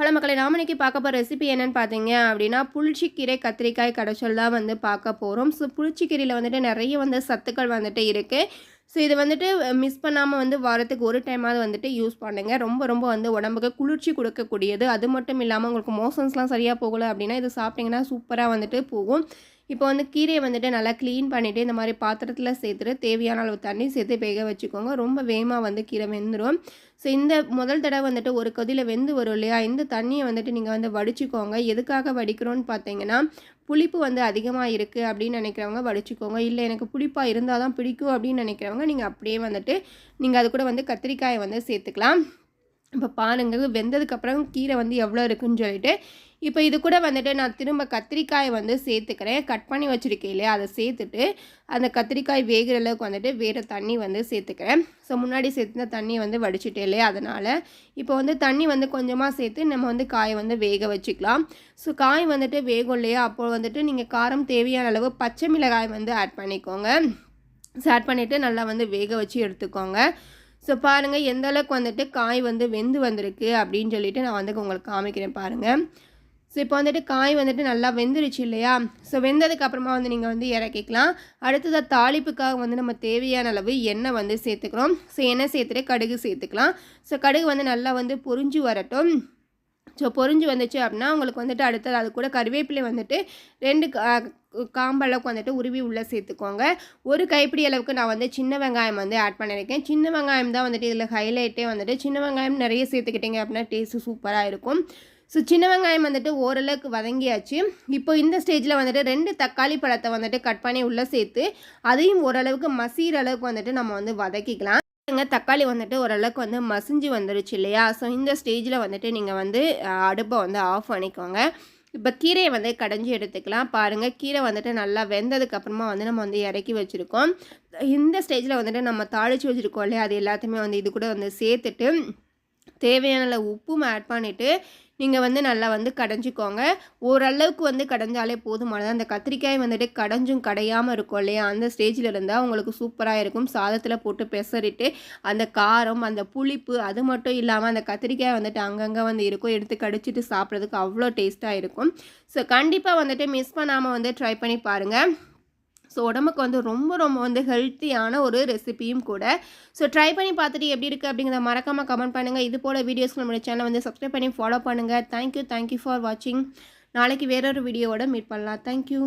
Hello மக்களை நாம் இன்றைக்கி பார்க்க போகிற ரெசிபி என்னன்னு பார்த்தீங்க அப்படின்னா புளிச்சிக்கீரை கத்திரிக்காய் கடைச்சல் தான் வந்து பார்க்க போகிறோம் ஸோ புளிச்சிக்கீரையில் வந்துட்டு நிறைய வந்து சத்துக்கள் வந்துட்டு இருக்குது ஸோ இது வந்துட்டு மிஸ் பண்ணாமல் வந்து வாரத்துக்கு ஒரு டைமாவது வந்துட்டு யூஸ் பண்ணுங்கள் ரொம்ப ரொம்ப வந்து உடம்புக்கு குளிர்ச்சி கொடுக்கக்கூடியது. அது மட்டும் இல்லாமல் உங்களுக்கு மோஷன்ஸ்லாம் சரியாக போகலை அப்படின்னா இது சாப்பிட்டிங்கன்னா சூப்பராக வந்துட்டு போகும். இப்போ வந்து கீரையை வந்துட்டு நல்லா க்ளீன் பண்ணிவிட்டு இந்த மாதிரி பாத்திரத்தில் சேர்த்துட்டு தேவையான அளவு தண்ணி சேர்த்து வேக வச்சுக்கோங்க. ரொம்ப வேகமாக வந்து கீரை வெந்துடும் ஸோ இந்த முதல் தடவை வந்துட்டு ஒரு கொதியில் வெந்து வரும் இல்லையா? இந்த தண்ணியை வந்துட்டு நீங்கள் வந்து வடிச்சுக்கோங்க. எதுக்காக வடிக்கிறோன்னு பார்த்தீங்கன்னா புளிப்பு வந்து அதிகமாக இருக்குது அப்படின்னு நினைக்கிறவங்க வடிச்சுக்கோங்க. இல்லை எனக்கு புளிப்பாக இருந்தால் தான் பிடிக்கும் அப்படின்னு நினைக்கிறவங்க நீங்கள் அப்படியே வந்துட்டு நீங்கள் அது கூட வந்து கத்திரிக்காயை வந்து சேர்த்துக்கலாம். இப்போ பாருங்கள் வெந்ததுக்கப்புறம் கீரை வந்து எவ்வளோ இருக்குன்னு சொல்லிட்டு இப்போ இது கூட வந்துட்டு நான் திரும்ப கத்திரிக்காயை வந்து சேர்த்துக்கிறேன். கட் பண்ணி வச்சுருக்கேன் இல்லையா? அதை சேர்த்துட்டு அந்த கத்திரிக்காய் வேகிற அளவுக்கு வந்துட்டு வேறு தண்ணி வந்து சேர்த்துக்கிறேன். ஸோ முன்னாடி சேர்த்துன தண்ணியை வந்து வடிச்சிட்டே இல்லையா? அதனால் இப்போ வந்து தண்ணி வந்து கொஞ்சமாக சேர்த்து நம்ம வந்து காயை வந்து வேக வச்சுக்கலாம். ஸோ காய் வந்துட்டு வேகும் இல்லையா? அப்போது வந்துட்டு நீங்கள் காரம் தேவையான அளவு பச்சை மிளகாய் வந்து ஆட் பண்ணிக்கோங்க. ஸோ ஆட் பண்ணிவிட்டு நல்லா வந்து வேக வச்சு எடுத்துக்கோங்க. ஸோ பாருங்கள் எந்த அளவுக்கு வந்துட்டு காய் வந்து வெந்து வந்திருக்கு அப்படின்னு சொல்லிட்டு நான் வந்து உங்களுக்கு காமிக்கிறேன் பாருங்கள் ஸோ இப்போ வந்துட்டு காய் வந்துட்டு நல்லா வெந்துருச்சு இல்லையா? ஸோ வெந்ததுக்கப்புறமா வந்து நீங்கள் வந்து இறக்கிக்கலாம். அடுத்ததாக தாளிப்புக்காக வந்து நம்ம தேவையான அளவு எண்ணெய் வந்து சேர்த்துக்கிறோம். ஸோ எண்ணெய் சேர்த்துட்டு கடுகு சேர்த்துக்கலாம். ஸோ கடுகு வந்து நல்லா வந்து பொரிஞ்சு வரட்டும். ஸோ பொறிஞ்சு வந்துச்சு அப்படின்னா உங்களுக்கு வந்துட்டு அடுத்தது அது கூட கருவேப்பிலை வந்துட்டு ரெண்டு காம்பளவுக்கு வந்துட்டு உருவி உள்ளே சேர்த்துக்கோங்க. ஒரு கைப்பிடி அளவுக்கு நான் வந்து சின்ன வெங்காயம் வந்து ஆட் பண்ணியிருக்கேன் சின்ன வெங்காயம் தான் வந்துட்டு இதில் ஹைலைட்டே வந்துட்டு சின்ன வெங்காயம் நிறைய சேர்த்துக்கிட்டிங்க அப்படின்னா டேஸ்ட்டு சூப்பராக இருக்கும். ஸோ சின்ன வெங்காயம் வந்துட்டு ஓரளவுக்கு வதங்கியாச்சு. இப்போ இந்த ஸ்டேஜில் வந்துட்டு ரெண்டு தக்காளி பழத்தை வந்துட்டு கட் பண்ணி உள்ளே சேர்த்து அதையும் ஓரளவுக்கு மசிகிற அளவுக்கு வந்துட்டு நம்ம வந்து வதக்கிக்கலாம். தக்காளி வந்துட்டு ஓரளவுக்கு வந்து மசிஞ்சு வந்துருச்சு இல்லையா? ஸோ இந்த ஸ்டேஜில் வந்துட்டு நீங்கள் வந்து அடுப்பை வந்து ஆஃப் பண்ணிக்கோங்க. இப்போ கீரையை வந்து கடைஞ்சி எடுத்துக்கலாம். பாருங்கள் கீரை வந்துட்டு நல்லா வெந்ததுக்கப்புறமா வந்து நம்ம வந்து இறக்கி வச்சுருக்கோம். இந்த ஸ்டேஜில் வந்துட்டு நம்ம தாளித்து வச்சுருக்கோம் இல்லையா? அது எல்லாத்தையுமே வந்து இது கூட வந்து சேர்த்துட்டு தேவையான உப்பும் ஆட் பண்ணிவிட்டு நீங்கள் வந்து நல்லா வந்து கடைஞ்சிக்கோங்க. ஓரளவுக்கு வந்து கடைஞ்சாலே போதுமானது அந்த கத்திரிக்காய் வந்துட்டு கடைஞ்சும் கடையாமல் இருக்கும் இல்லையா? அந்த ஸ்டேஜில் இருந்தால் உங்களுக்கு சூப்பராக இருக்கும். சாதத்தில் போட்டு பெசரிட்டு அந்த காரம் அந்த புளிப்பு அது மட்டும் இல்லாமல் அந்த கத்திரிக்காய் வந்துட்டு அங்கங்கே வந்து இருக்கும். எடுத்து கடிச்சிட்டு சாப்பிட்றதுக்கு அவ்வளோ டேஸ்ட்டாக இருக்கும். ஸோ கண்டிப்பாக வந்துட்டு மிஸ் பண்ணாமல் வந்து ட்ரை பண்ணி பாருங்கள் ஸோ உடம்புக்கு வந்து ரொம்ப ரொம்ப வந்து ஹெல்த்தியான ஒரு ரெசிபியும் கூட. ஸோ ட்ரை பண்ணி பார்த்துட்டு எப்படி இருக்குது அப்படிங்கிறத மறக்காமல் கமெண்ட் பண்ணுங்கள் இது போல் வீடியோஸ் நம்மளுடைய சேனலை வந்து சப்ஸ்கிரைப் பண்ணி ஃபாலோ பண்ணுங்கள் தேங்க்யூ தேங்க்யூ ஃபார் வாட்சிங் நாளைக்கு வேறொரு வீடியோவோட மீட் பண்ணலாம். தேங்க்யூ